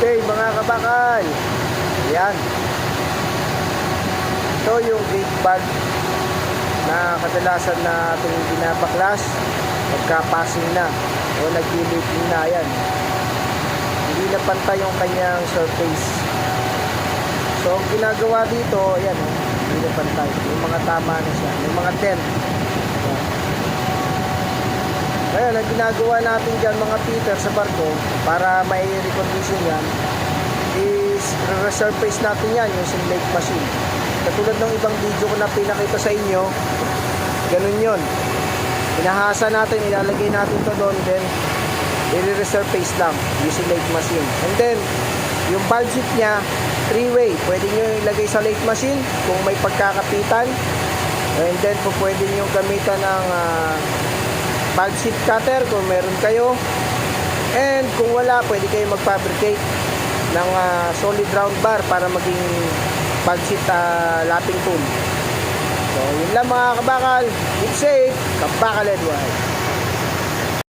day mga kabakal. Ayan. Ito yung gate bag na kadalasan na ating binabaklas pagka-passing na o nag-leaking na yan. Hindi na pantay yung kanyang surface. So, ang ginagawa dito, ayan, oh, hindi na pantay. Yung mga tama na siya. Yung mga 10. Ayan. Ang ginagawa natin dyan mga Peter sa barko para may recondition yan is re-surface natin yan using lake machine. Katulad ng ibang video ko na pinakita sa inyo, ganun yon. Pinahasa natin, ilalagay natin to doon, then i-resurface lang using lake machine. And then, yung valve sheet niya, three-way. Pwede nyo ilagay sa lake machine kung may pagkakapitan. And then, po pwede nyo gamitan ng ah, valve sheet cutter kung meron kayo. And kung wala, pwede kayo mag-fabricate ng ah, solid round bar para maging valve sheet ah, lapping tool. So, yun lang mga kabakal. Keep safe. Kabakal Edward.